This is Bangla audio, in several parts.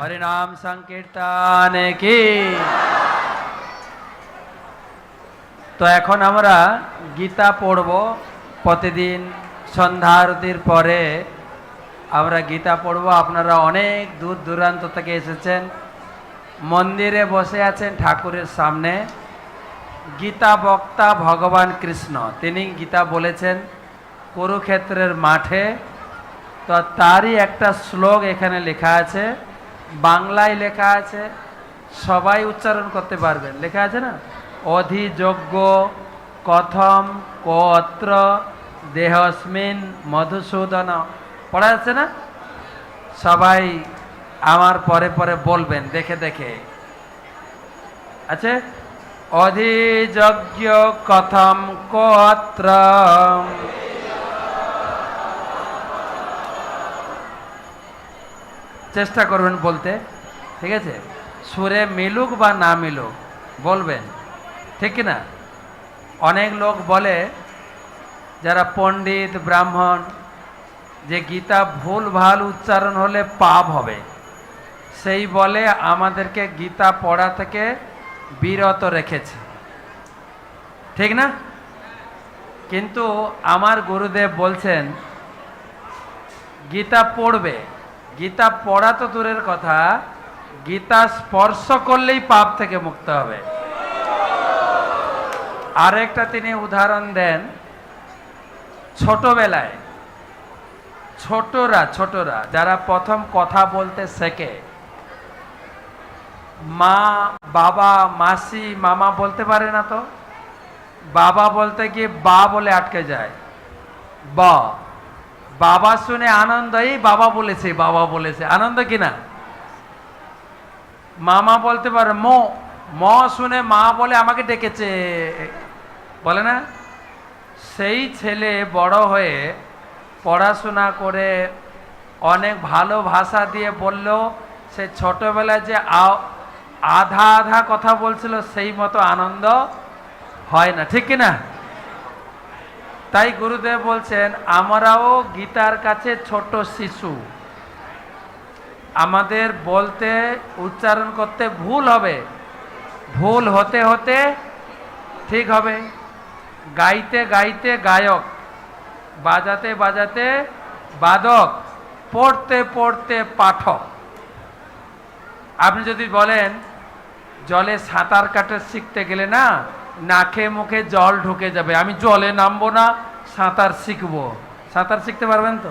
হরিনাম সংকীর্তন কি? তো এখন আমরা গীতা পড়ব। প্রতিদিন সন্ধ্যা আরতির পরে আমরা গীতা পড়ব। আপনারা অনেক দূর দূরান্ত থেকে এসেছেন। মন্দিরে বসে আছেন ঠাকুরের সামনে। গীতা বক্তা ভগবান কৃষ্ণ, তিনি গীতা বলেছেন কুরুক্ষেত্রের মাঠে। তো তারই একটা শ্লোক এখানে লেখা আছে। বাংলায় লেখা আছে, সবাই উচ্চারণ করতে পারবেন। লেখা আছে না? অধিযোগ্য কথম, কত্র, দেহস্মিন, মধুসূদন, পড়া আছে না? সবাই আমার পরে পরে বলবেন, দেখে দেখে। আছে? অধিযজ্ঞ, কথম, কোত্র। চেষ্টা করবেন বলতে, ঠিক আছে? সুরে মিলুক বা না মিলুক, বলবেন, ঠিক না অনেক লোক বলে, যারা পণ্ডিত, ব্রাহ্মণ, যে গীতা ভুল ভালো উচ্চারণ হলে পাপ হবে। সেই বলে আমাদেরকে গীতা পড়া থেকে বিরত রেখেছে। ঠিক না? কিন্তু আমার গুরুদেব বলছেন, গীতা পড়বে গীতা পড়া তো দূরের কথা। গীতা স্পর্শ করলেই পাপ থেকে মুক্ত হবে। আরেকটা তিনি উদাহরণ দেন ছোটবেলায়। ছোটরা ছোটরা, যারা প্রথম কথা বলতে শেখে, মা, বাবা, মাসি, মামা বলতে পারে না তো? বাবা বলতে গিয়ে বা বলে আটকে যায়। ব। বাবা শুনে আনন্দ এই বাবা বলেছে বাবা বলেছে। আনন্দ কিনা মামা বলতে পারে, ম ম শুনে মা বলে আমাকে ডেকেছে। বলে না? সেই ছেলে বড় হয়ে পড়াশোনা করে অনেক ভালো ভাষা দিয়ে বললেও সে ছোটবেলায় যে আধা আধা কথা বলছিল, সেই মতো আনন্দ হয় না। ঠিক কিনা তাই গুরুদেব বলছেন, আমরাও গীতার কাছে ছোট শিশু। আমাদের বলতে, উচ্চারণ করতে ভুল হবে। ভুল হতে হতে ঠিক হবে। গাইতে গাইতে গায়ক, বাজাতে বাজাতে বাদক, পড়তে পড়তে পাঠক। আপনি যদি বলেন, জলে সাঁতার কাটা শিখতে গেলে না নাকে মুখে জল ঢুকে যাবে। আমি জলে নামবো না, সাঁতার শিখব। সাঁতার শিখতে পারবেন তো?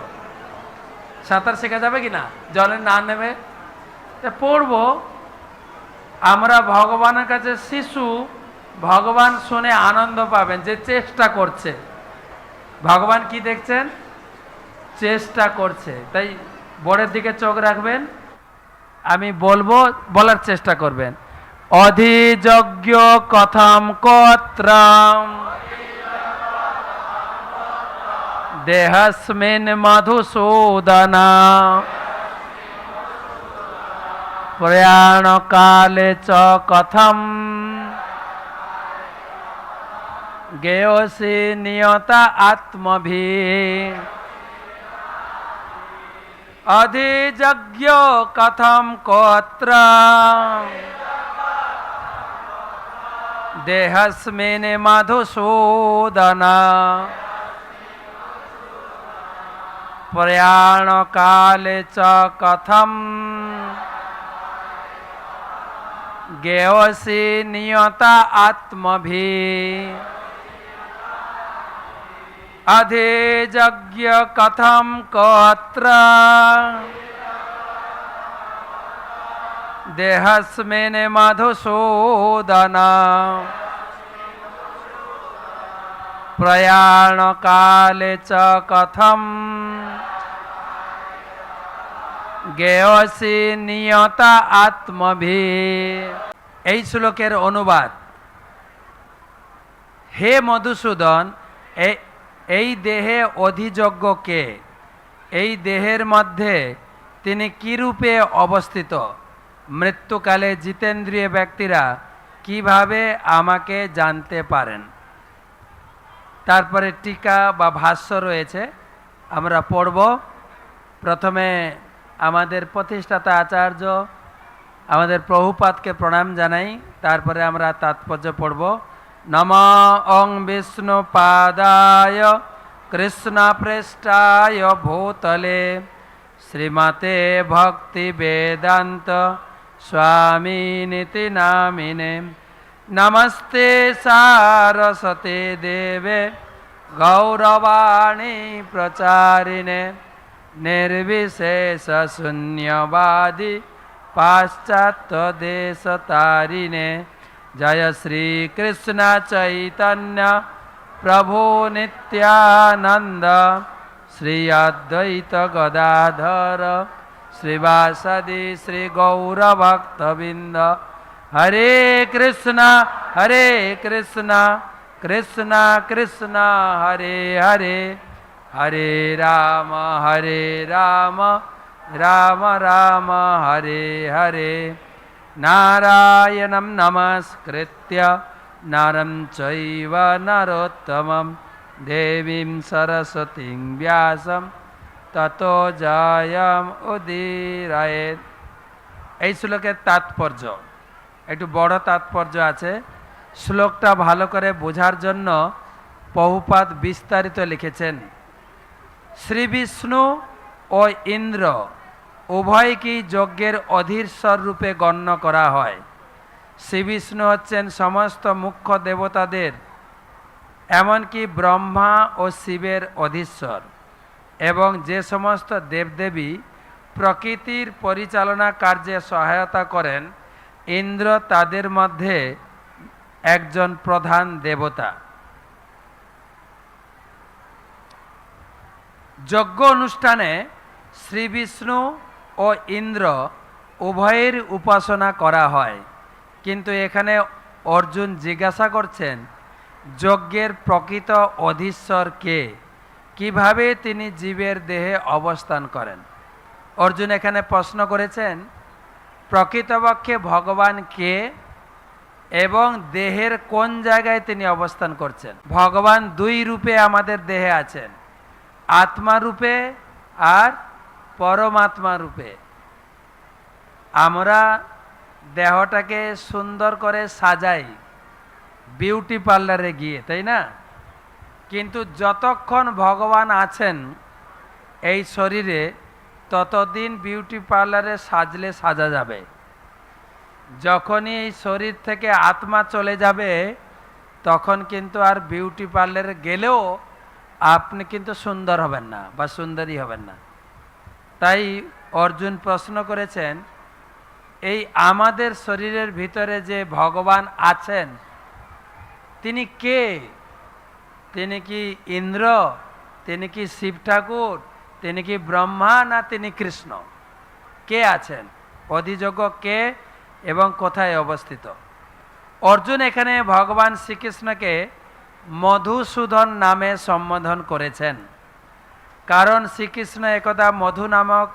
সাঁতার শেখা যাবে কি না? জলে না নেবে পড়ব। আমরা ভগবানের কাছে শিশু, ভগবান শুনে আনন্দ পাবেন যে চেষ্টা করছে। ভগবান কি দেখছেন? চেষ্টা করছে। তাই বোর্ডের দিকে চোখ রাখবেন। আমি বলব, বলার চেষ্টা করবেন। অধিযজ্ঞ কথম কত্রম। দেহস্মিন মধুসূদনা। প্রয়াণ কালে চ কথম। গেয়সি নিয়তা আত্মভি। অধিযজ্ঞ কথম কোত্র দেহস্মিন মধুসূদনা প্রয়াণ কালে চ কথম গেয়সি নিয়তা আত্মভি অধিযজ্ঞ কথম কোত্র দেহস্মিন প্রয়াণ কালে চ কথম। গেয়সি নিয়তা আত্মভি। এই শ্লোকের অনুবাদ। হে মধুসূদন এই দেহে অধিযজ্ঞ কে? এই দেহের মধ্যে তিনি কিরূপে অবস্থিত? মৃত্যুকালে জিতেন্দ্রিয় ব্যক্তিরা কীভাবে আমাকে জানতে পারেন? তারপরে টিকা বা ভাষ্য রয়েছে, আমরা পড়ব। প্রথমে আমাদের প্রতিষ্ঠাতা আচার্য, আমাদের প্রভুপাতকে প্রণাম জানাই, তারপরে আমরা তাৎপর্য পড়ব। নম অং বিষ্ণু পাদায়, কৃষ্ণ পৃষ্ঠায় ভূতলে, শ্রীমতে ভক্তি বেদান্ত स्वामीनिति नामिने। नमस्ते सारसते देवे, गौरवाणी प्रचारिणे। निर्विशेषशून्यवादि पाश्चात्यदेशतारिणे। जय श्रीकृष्णचैतन्य प्रभो नित्यानन्द। श्री अद्वैत गदाधर। श्रीवासदि श्री गौरभक्तबिंद हरे कृष्ण हरे कृष्ण कृष्ण कृष्ण, हरे हरे। हरे राम हरे राम राम राम, हरे हरे। नारायणं नमस्कृत्य, नरं चैव नरोत्तमं। देवीं सरस्वतीं व्यासं ততো জয়ম উদিরায়েত। এই শ্লোকের তাৎপর্য, একটু বড় তাৎপর্য আছে। শ্লোকটা ভালো করে বোঝার জন্য বহুপাত বিস্তারিত লিখেছেন। শ্রী বিষ্ণু ও ইন্দ্র উভয়কেই যজ্ঞের অধীশ্বর রূপে গণ্য করা হয়। শ্রী বিষ্ণু হচ্ছেন সমস্ত মুখ্য দেবতাদের, এমনকি ব্রহ্মা ও শিবের অধীশ্বর। এবং যে সমস্ত দেবদেবী প্রকৃতির পরিচালনা কার্যে সহায়তা করেন, ইন্দ্র তাদের মধ্যে একজন প্রধান দেবতা। যজ্ঞ অনুষ্ঠানে শ্রী বিষ্ণু ও ইন্দ্র উভয়ের উপাসনা করা হয়। কিন্তু এখানে অর্জুন জিজ্ঞাসা করছেন, যজ্ঞের প্রকৃত অধীশ্বর কে? কীভাবে তিনি জীবের দেহে অবস্থান করেন? অর্জুন এখানে প্রশ্ন করেছেন, প্রকৃতপক্ষে ভগবান কে এবং দেহের কোন জায়গায় তিনি অবস্থান করছেন? ভগবান দুই রূপে আমাদের দেহে আছেন, আত্মা রূপে আর পরমাত্মা রূপে। আমরা দেহটাকে সুন্দর করে সাজাই, বিউটি পার্লারে গিয়ে, তাই না? কিন্তু যতক্ষণ ভগবান আছেন, এই শরীরে ততদিন বিউটি পার্লারে সাজলে সাজা যাবে। যখনই এই শরীর থেকে আত্মা চলে যাবে, তখন কিন্তু আর বিউটি পার্লারে গেলেও আপনি কিন্তু সুন্দর হবেন না বা সুন্দরী হবেন না। তাই অর্জুন প্রশ্ন করেছেন, এই আমাদের শরীরের ভিতরে যে ভগবান আছেন, তিনি কে? তিনি কি ইন্দ্র, তিনি কি শিব ঠাকুর, তিনি কি ব্রহ্মা, না তিনি কৃষ্ণ? কে আছেন? অধিযোগ্য কে এবং কোথায় অবস্থিত? অর্জুন এখানে ভগবান শ্রীকৃষ্ণকে মধুসূদন নামে সম্বোধন করেছেন। কারণ শ্রীকৃষ্ণ একদা মধু নামক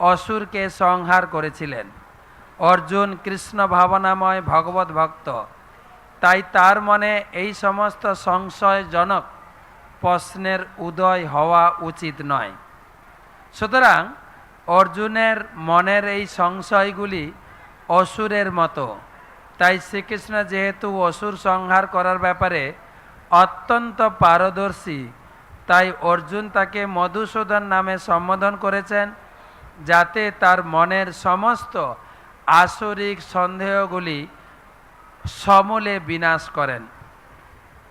অসুরকে সংহার করেছিলেন। অর্জুন কৃষ্ণ ভাবনাময় ভগবত ভক্ত। তাই তার মনে এই সমস্ত সংশয়জনক প্রশ্নের উদয় হওয়া উচিত নয়। সুতরাং অর্জুনের মনের এই সংশয়গুলি অসুরের মতো। তাই শ্রীকৃষ্ণ যেহেতু অসুর সংহার করার ব্যাপারে অত্যন্ত পারদর্শী, তাই অর্জুন তাকে মধুসূদন নামে সম্বোধন করেছেন, যাতে তার মনের সমস্ত আসরিক সন্দেহগুলি সমূলে বিনাশ করেন।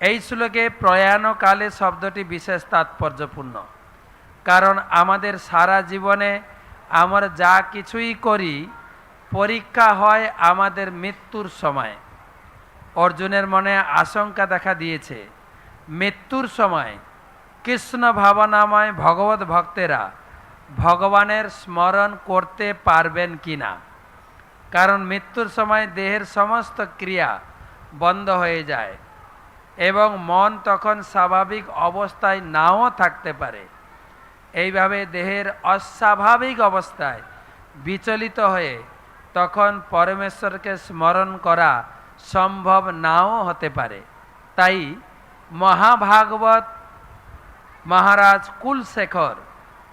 এই শ্লোকে প্রয়াণকালে শব্দটি বিশেষ তাৎপর্যপূর্ণ। কারণ আমাদের সারা জীবনে আমরা যা কিছুই করি, পরীক্ষা হয় আমাদের মৃত্যুর সময়। অর্জুনের মনে আশঙ্কা দেখা দিয়েছে, মৃত্যুর সময় কৃষ্ণ ভাবনাময় ভগবত ভক্তেরা ভগবানের স্মরণ করতে পারবেন কি না কারণ মৃত্যুর সময় দেহের সমস্ত ক্রিয়া বন্ধ হয়ে যায় এবং মন তখন স্বাভাবিক অবস্থায় নাও থাকতে পারে। এইভাবে দেহের অস্বাভাবিক অবস্থায় বিচলিত হয়ে তখন পরমেশ্বরকে স্মরণ করা সম্ভব নাও হতে পারে। তাই মহাভাগবত মহারাজ কুলশেখর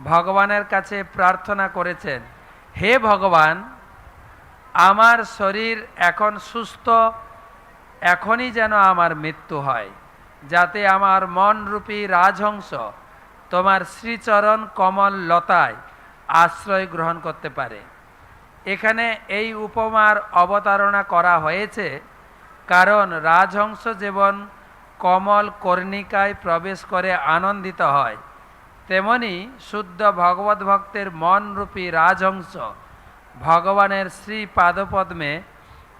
ভগবানের কাছে প্রার্থনা করেছেন, হে ভগবান আমার শরীর এখন সুস্থ, এখনই যেন আমার মৃত্যু হয়, যাতে আমার মনরূপী রাজহংস তোমার শ্রীচরণ কমল লতায় আশ্রয় গ্রহণ করতে পারে। এখানে এই উপমার অবতারণা করা হয়েছে কারণ রাজহংস যেমন কমল কর্ণিকায় প্রবেশ করে আনন্দিত হয়, তেমনি শুদ্ধ ভগবত ভক্তের মনরূপী রাজহংস ভগবানের শ্রী পাদপদ্মে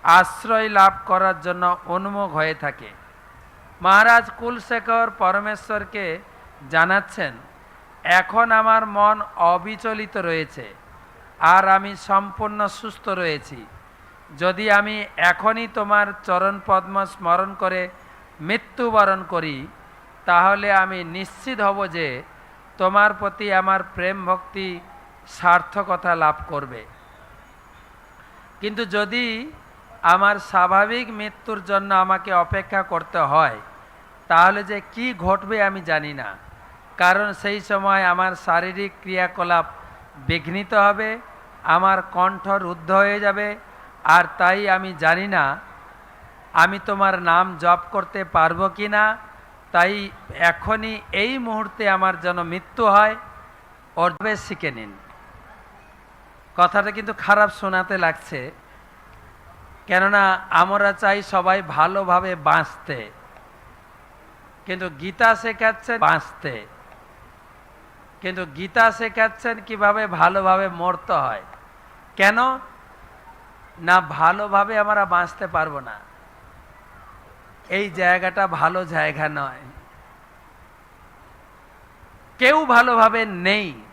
আশ্রয় লাভ করার জন্য উন্মুখ হয়ে থাকে। মহারাজ কুলশেখর পরমেশ্বরকে জানাচ্ছেন, এখন আমার মন অবিচলিত রয়েছে আর আমি সম্পূর্ণ সুস্থ রয়েছি। যদি আমি এখনই তোমার চরণ পদ্ম স্মরণ করে মৃত্যুবরণ করি, তাহলে আমি নিশ্চিত হব যে তোমার প্রতি আমার প্রেম ভক্তি সার্থকতা লাভ করবে। কিন্তু যদি আমার স্বাভাবিক মৃত্যুর জন্য আমাকে অপেক্ষা করতে হয়, তাহলে যে কি ঘটবে আমি জানি না। কারণ সেই সময় আমার শারীরিক ক্রিয়াকলাপ বিঘ্নিত হবে, আমার কণ্ঠ রুদ্ধ হয়ে যাবে, আর তাই আমি জানি না আমি তোমার নাম জপ করতে পারব কি না। তাই এখনই এই মুহূর্তে আমার যেন মৃত্যু হয় ওর শিখে নিন। কথাটা কিন্তু খারাপ শোনাতে লাগছে। কেননা আমরা চাই সবাই ভালোভাবে বাঁচতে। কিন্তু গীতা শেখাচ্ছেন বাঁচতে। কিন্তু গীতা শেখাচ্ছেন কীভাবে ভালোভাবে মরতে হয়। কেন? না, ভালোভাবে আমরা বাঁচতে পারব না। এই জায়গাটা ভালো জায়গা নয়। কেউ ভালোভাবে নেই।